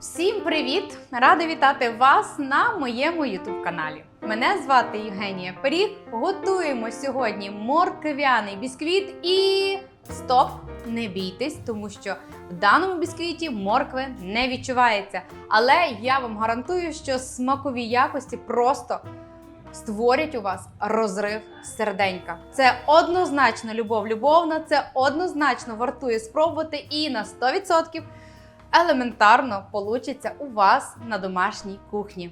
Всім привіт! Рада вітати вас на моєму youtube каналі. Мене звати Євгенія Пиріг. Готуємо сьогодні морквяний бісквіт і стоп! Не бійтесь, тому що в даному бісквіті моркви не відчувається. Але я вам гарантую, що смакові якості просто створять у вас розрив серденька. Це однозначно любов любовна, це однозначно вартує спробувати і на 100% елементарно получиться у вас на домашній кухні.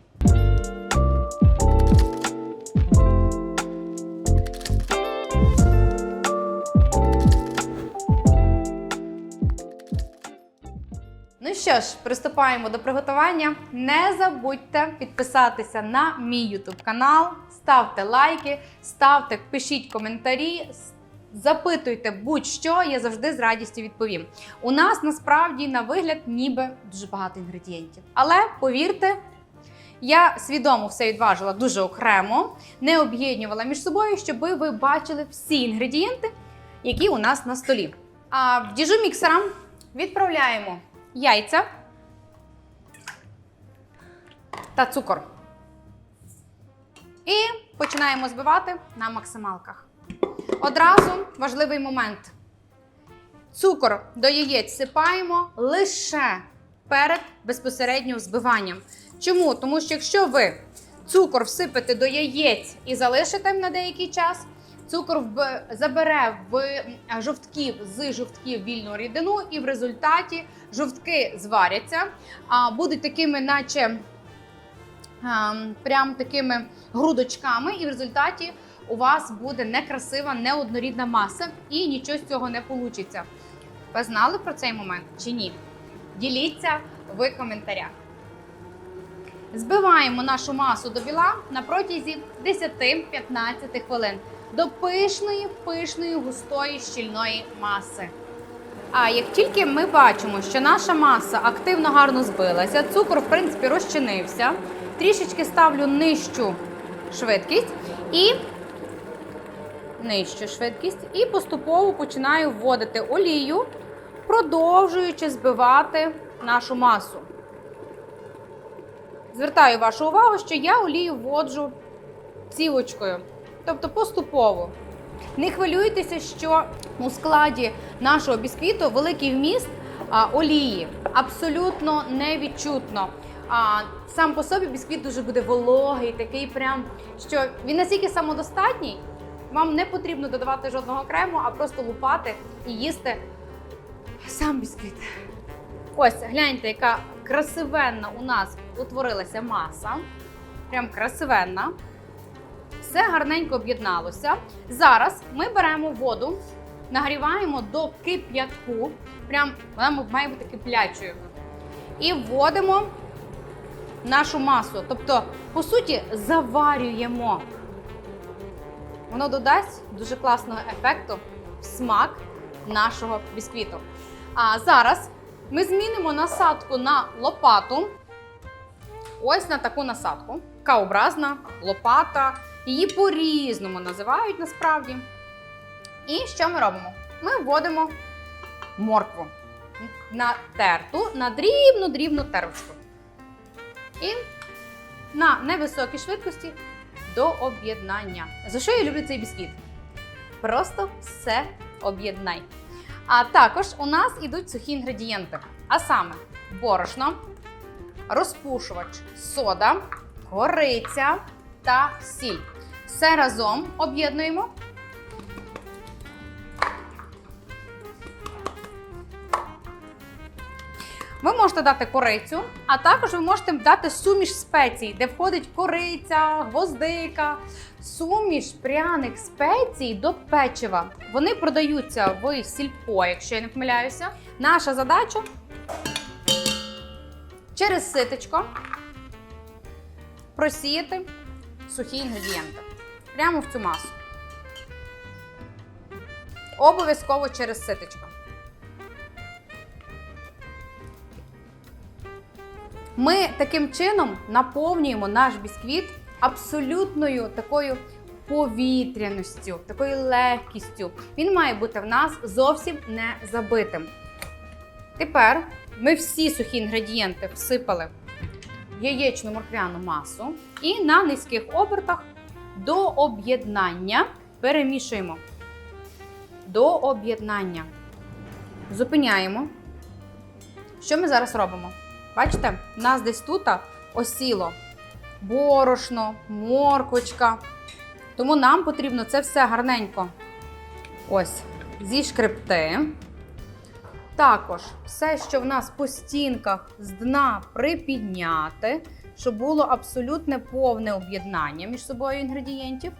Ну що ж, приступаємо до приготування. Не забудьте підписатися на мій YouTube канал, ставте лайки, ставте, пишіть коментарі, запитуйте будь-що, я завжди з радістю відповім. У нас насправді на вигляд ніби дуже багато інгредієнтів. Але повірте, я свідомо все відважила дуже окремо, не об'єднувала між собою, щоб ви бачили всі інгредієнти, які у нас на столі. А в діжу міксера відправляємо яйця та цукор. І починаємо збивати на максималках. Одразу важливий момент. Цукор до яєць сипаємо лише перед безпосередньо збиванням. Чому? Тому що якщо ви цукор всипете до яєць і залишите на деякий час, цукор забере в жовтків з жовтків вільну рідину, і в результаті жовтки зваряться, будуть такими, наче прям такими грудочками, і в результаті у вас буде некрасива, неоднорідна маса, і нічого з цього не вийде. Ви знали про цей момент чи ні? Діліться в коментарях. Збиваємо нашу масу до біла на протязі 10-15 хвилин до пишної, пишної, густої, щільної маси. А як тільки ми бачимо, що наша маса активно гарно збилася, цукор, в принципі, розчинився, трішечки ставлю нижчу швидкість і нижчу швидкість, і поступово починаю вводити олію, продовжуючи збивати нашу масу. Звертаю вашу увагу, що я олію вводжу цілочкою, тобто поступово. Не хвилюйтеся, що у складі нашого бісквіту великий вміст а, олії. Абсолютно невідчутно. А, сам по собі бісквіт дуже буде вологий, такий прям, що він настільки самодостатній, вам не потрібно додавати жодного крему, а просто лупати і їсти сам бісквіт. Ось, гляньте, яка красивенна у нас утворилася маса. Прям красивенна. Все гарненько об'єдналося. Зараз ми беремо воду, нагріваємо до кип'ятку. Прям вона має бути киплячою. І вводимо нашу масу. Тобто, по суті, заварюємо. Воно додасть дуже класного ефекту в смак нашого бісквіту. А зараз ми змінимо насадку на лопату. Ось на таку насадку. К-образна лопата. Її по-різному називають насправді. І що ми робимо? Ми вводимо моркву на терту, на дрібну-дрібну терочку. І на невисокій швидкості до об'єднання. За що я люблю цей бісквіт? Просто все об'єднай. А також у нас ідуть сухі інгредієнти, а саме борошно, розпушувач, сода, кориця та сіль. Все разом об'єднуємо. Ви можете дати корицю, а також ви можете дати суміш спецій, де входить кориця, гвоздика, суміш пряних спецій до печива. Вони продаються в сільпо, якщо я не помиляюся. Наша задача через ситочко просіяти сухі інгредієнти прямо в цю масу. Обов'язково через ситочко. Ми таким чином наповнюємо наш бісквіт абсолютною такою повітряністю, такою легкістю. Він має бути в нас зовсім не забитим. Тепер ми всі сухі інгредієнти всипали в яєчну морквяну масу і на низьких обертах до об'єднання перемішуємо. До об'єднання. Зупиняємо. Що ми зараз робимо? Бачите, у нас десь тут осіло борошно, морквочка. Тому нам потрібно це все гарненько ось зішкребти. Також все, що в нас по стінках з дна припідняти, щоб було абсолютне повне об'єднання між собою інгредієнтів.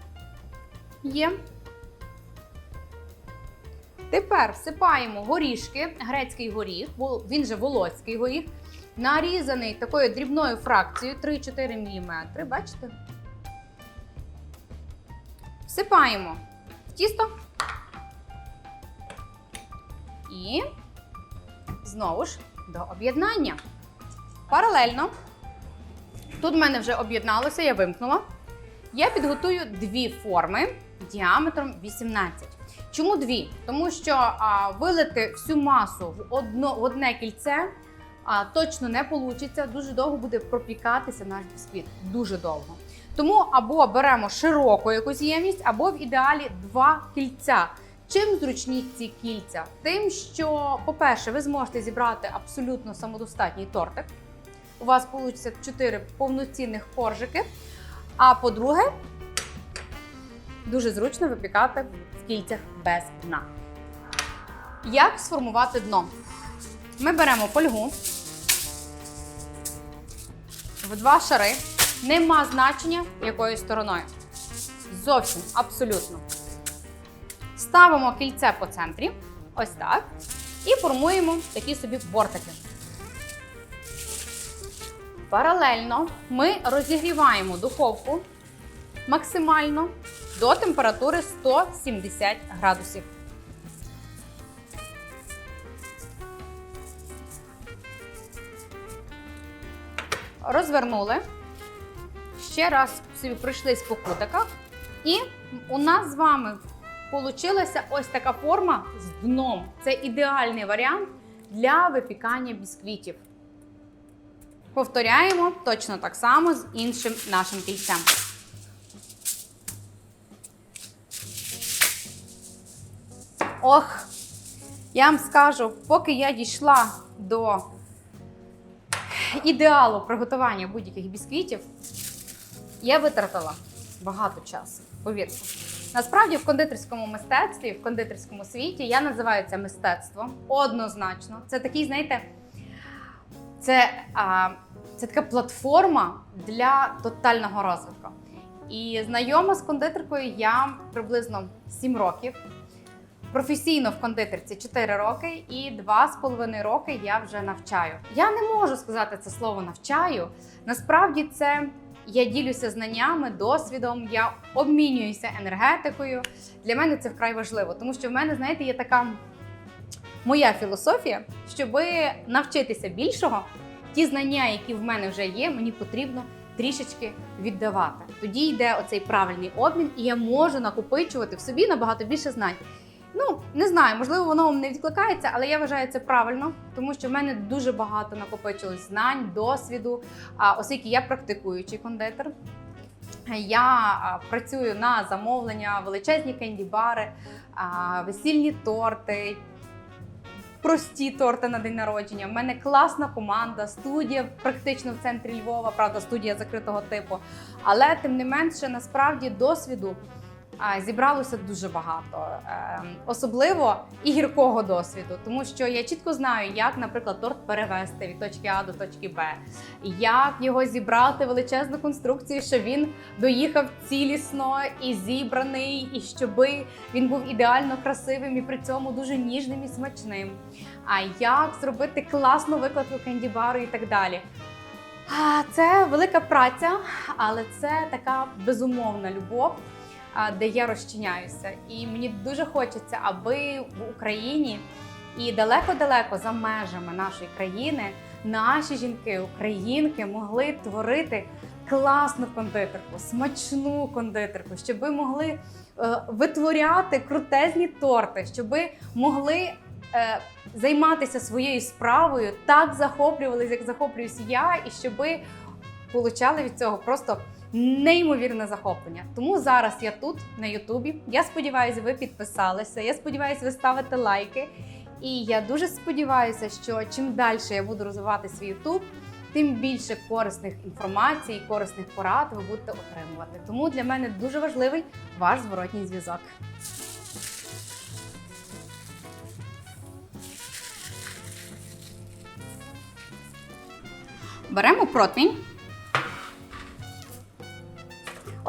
Є. Тепер всипаємо горішки, грецький горіх, він же волоський горіх, нарізаний такою дрібною фракцією 3-4 мм. Бачите? Всипаємо в тісто. І знову ж до об'єднання. Паралельно, тут в мене вже об'єдналося, я вимкнула. Я підготую дві форми діаметром 18. Чому дві? Тому що а, вилити всю масу в, одно, в одне кільце а, точно не вийде. Дуже довго буде пропікатися наш бісквіт. Дуже довго. Тому або беремо широку якусь ємність, або в ідеалі два кільця. Чим зручні ці кільця? Тим, що, по-перше, ви зможете зібрати абсолютно самодостатній тортик. У вас вийде 4 повноцінних коржики. А по-друге, дуже зручно випікати в кільцях без дна. Як сформувати дно? Ми беремо фольгу в два шари. Нема значення якою стороною. Зовсім абсолютно. Ставимо кільце по центрі, ось так, і формуємо такі собі бортики. Паралельно ми розігріваємо духовку максимально до температури 170 градусів. Розвернули. Ще раз собі пройшлись по кутиках. І у нас з вами получилася ось така форма з дном. Це ідеальний варіант для випікання бісквітів. Повторяємо точно так само з іншим нашим кільцем. Ох, я вам скажу, поки я дійшла до ідеалу приготування будь-яких бісквітів, я витратила багато часу, повірте. Насправді в кондитерському мистецтві, в кондитерському світі я називаю це мистецтво однозначно. Це такий, знаєте, це, а, це така платформа для тотального розвитку. І знайома з кондитеркою я приблизно 7 років. Професійно в кондитерці 4 роки і 2,5 роки я вже навчаю. Я не можу сказати це слово навчаю. Насправді це я ділюся знаннями, досвідом, я обмінююся енергетикою. Для мене це вкрай важливо, тому що в мене, знаєте, є така моя філософія, щоб навчитися більшого, ті знання, які в мене вже є, мені потрібно трішечки віддавати. Тоді йде оцей правильний обмін, і я можу накопичувати в собі набагато більше знань. Ну, не знаю, можливо, воно не відкликається, але я вважаю це правильно, тому що в мене дуже багато накопичилось знань, досвіду, оскільки я практикуючий кондитер. Я працюю на замовлення, величезні кенді-бари, весільні торти, прості торти на день народження. У мене класна команда, студія практично в центрі Львова, правда, студія закритого типу. Але тим не менше, насправді досвіду зібралося дуже багато, Е, особливо і гіркого досвіду, тому що я чітко знаю, як, наприклад, торт перевести від точки А до точки Б, як його зібрати величезну конструкцію, щоб він доїхав цілісно і зібраний, і щоб він був ідеально красивим і при цьому дуже ніжним і смачним. А як зробити класну викладку кендібару і так далі. Це велика праця, але це така безумовна любов де я розчиняюся. І мені дуже хочеться, аби в Україні і далеко-далеко за межами нашої країни наші жінки, українки могли творити класну кондитерку, смачну кондитерку, щоб могли е, витворяти крутезні торти, щоб могли е, займатися своєю справою, так захоплювалися, як захоплююсь я, і щоби получали від цього просто неймовірне захоплення. Тому зараз я тут на Ютубі. Я сподіваюся, ви підписалися. Я сподіваюся, ви ставите лайки. І я дуже сподіваюся, що чим далі я буду розвивати свій Ютуб, тим більше корисних інформацій, корисних порад ви будете отримувати. Тому для мене дуже важливий ваш зворотній зв'язок. Беремо противень.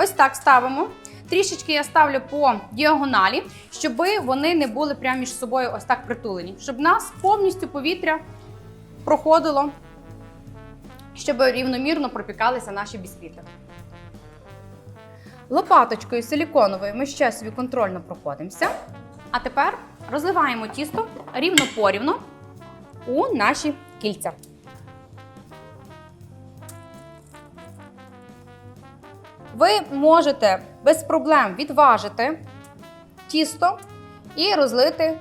Ось так ставимо. Трішечки я ставлю по діагоналі, щоб вони не були прямо між собою ось так притулені. Щоб нас повністю повітря проходило, щоб рівномірно пропікалися наші бісквіти. Лопаточкою силіконовою ми ще собі контрольно проходимося. А тепер розливаємо тісто рівно порівно у наші кільця. Ви можете без проблем відважити тісто і розлити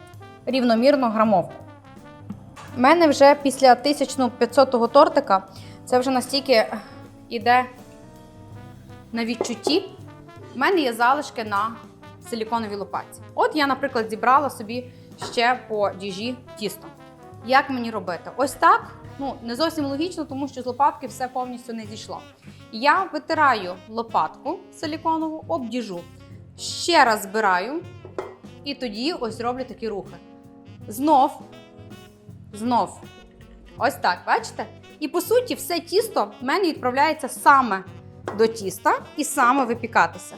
рівномірно грамовку. У мене вже після 1500-го тортика це вже настільки йде на відчутті. У мене є залишки на силіконовій лопатці. От я, наприклад, зібрала собі ще по діжі тісто. Як мені робити? Ось так. Ну, не зовсім логічно, тому що з лопатки все повністю не зійшло. Я витираю лопатку силіконову, обдіжу, ще раз збираю, і тоді ось роблю такі рухи. Знов, знов. Ось так, бачите? І по суті, все тісто в мене відправляється саме до тіста і саме випікатися.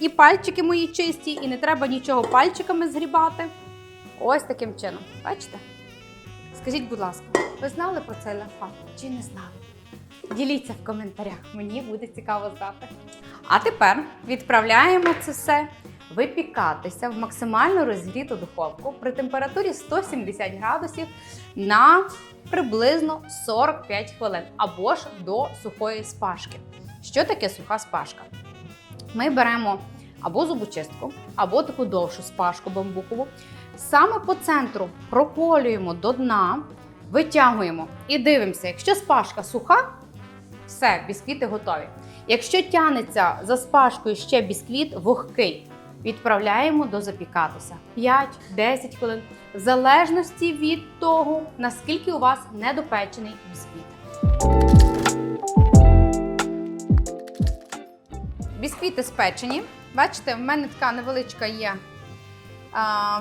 І пальчики мої чисті, і не треба нічого пальчиками згрібати. Ось таким чином. Бачите? Скажіть, будь ласка, ви знали про цей лайфхак чи не знали? Діліться в коментарях, мені буде цікаво знати. А тепер відправляємо це все випікатися в максимально розгріту духовку при температурі 170 градусів на приблизно 45 хвилин або ж до сухої спашки. Що таке суха спашка? Ми беремо або зубочистку, або таку довшу спашку бамбукову. Саме по центру проколюємо до дна, витягуємо і дивимося, якщо спашка суха, все, бісквіти готові. Якщо тянеться за спашкою ще бісквіт вогкий, відправляємо до запікатися 5-10 хвилин, в залежності від того, наскільки у вас недопечений бісквіт. Бісквіти спечені. Бачите, в мене така невеличка є а,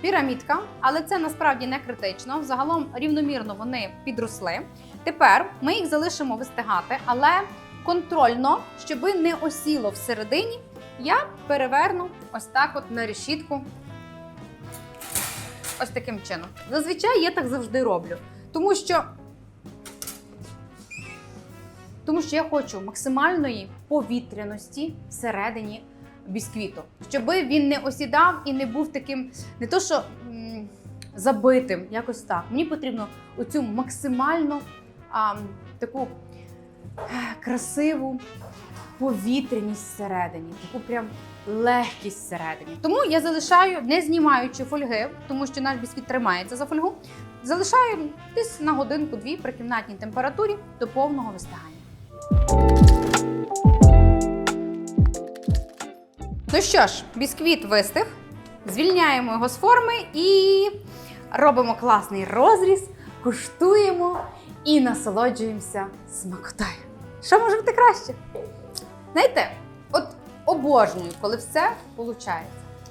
пірамідка, але це насправді не критично. Загалом рівномірно вони підросли. Тепер ми їх залишимо вистигати, але контрольно, щоб не осіло всередині, я переверну ось так от на решітку. Ось таким чином. Зазвичай я так завжди роблю. Тому що, тому що я хочу максимальної повітряності всередині бісквіту, щоб він не осідав і не був таким, не то що м, забитим, якось так. Мені потрібно оцю максимально а, таку е, красиву повітряність всередині, таку прям легкість всередині. Тому я залишаю, не знімаючи фольги, тому що наш бісквіт тримається за фольгу. Залишаю десь на годинку-дві при кімнатній температурі до повного вистигання. Ну що ж, бісквіт вистиг. Звільняємо його з форми і робимо класний розріз, куштуємо і насолоджуємося смакотою. Що може бути краще? Знаєте, от обожнюю, коли все виходить.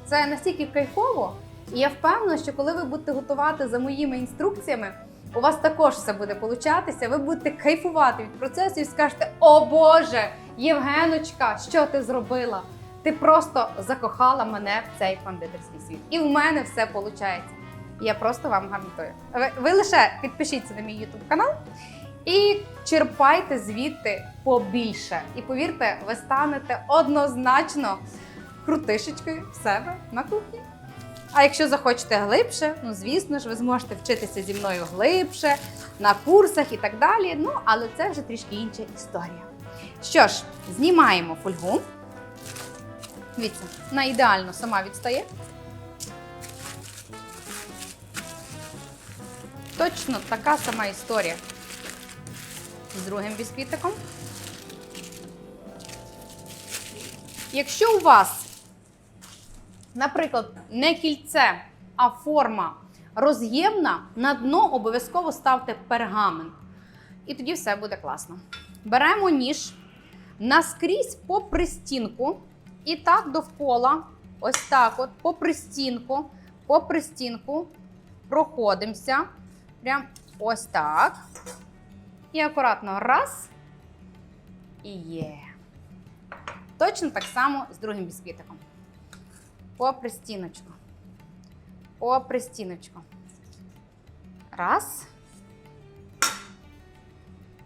Це настільки кайфово, і я впевнена, що коли ви будете готувати за моїми інструкціями, у вас також все буде получатися. Ви будете кайфувати від процесу і скажете: О Боже, Євгеночка, що ти зробила? Ти просто закохала мене в цей кондитерський світ. І в мене все виходить. Я просто вам гарантую. Ви, ви лише підпишіться на мій YouTube канал і черпайте звідти побільше. І повірте, ви станете однозначно крутишечкою в себе на кухні. А якщо захочете глибше, ну звісно ж, ви зможете вчитися зі мною глибше на курсах і так далі. Ну, але це вже трішки інша історія. Що ж, знімаємо фольгу. Дивіться, вона ідеально сама відстає. Точно така сама історія з другим бісквітиком. Якщо у вас, наприклад, не кільце, а форма роз'ємна, на дно обов'язково ставте пергамент. І тоді все буде класно. Беремо ніж наскрізь попри стінку. І так довкола, ось так, от, попри стінку, попри стінку, проходимося. Прям ось так. І акуратно раз. І є. Точно так само з другим бісквітиком. Попри стіночку. Попри стіночку. Раз.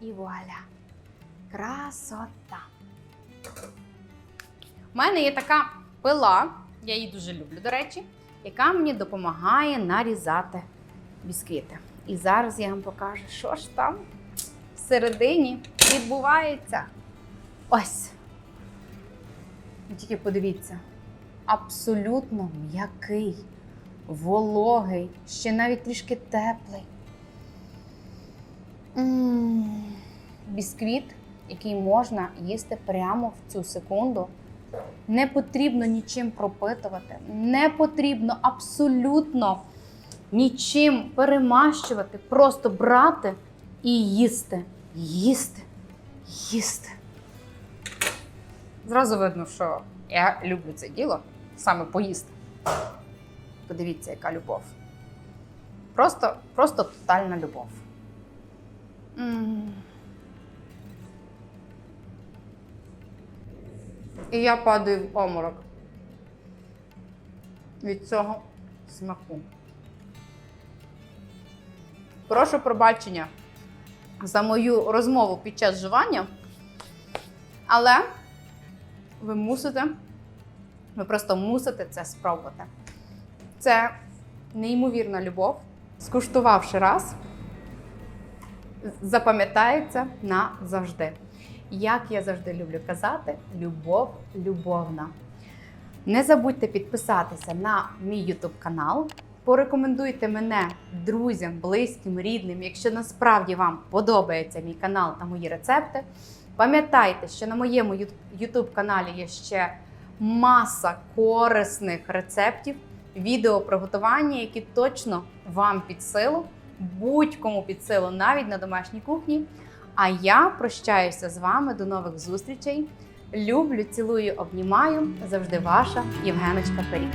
І вуаля. Красота. У мене є така пила, я її дуже люблю, до речі, яка мені допомагає нарізати бісквіти. І зараз я вам покажу, що ж там всередині відбувається. Ось. Ви Тільки подивіться, абсолютно м'який, вологий, ще навіть трішки теплий. М, Бісквіт, який можна їсти прямо в цю секунду. Не потрібно нічим пропитувати, не потрібно абсолютно нічим перемащувати, просто брати і їсти, їсти, їсти. Зразу видно, що я люблю це діло саме поїсти. Подивіться, яка любов. Просто, просто тотальна любов. М. І я падаю в оморок від цього смаку. Прошу пробачення за мою розмову під час жування, але ви мусите, ви просто мусите це спробувати. Це неймовірна любов. Скуштувавши раз, запам'ятається назавжди. Як я завжди люблю казати, любов любовна. Не забудьте підписатися на мій YouTube канал. Порекомендуйте мене друзям, близьким, рідним, якщо насправді вам подобається мій канал та мої рецепти. Пам'ятайте, що на моєму YouTube каналі є ще маса корисних рецептів, відео приготування, які точно вам під силу, будь-кому під силу, навіть на домашній кухні. А я прощаюся з вами до нових зустрічей. Люблю, цілую, обнімаю. Завжди ваша Євгеночка Перік.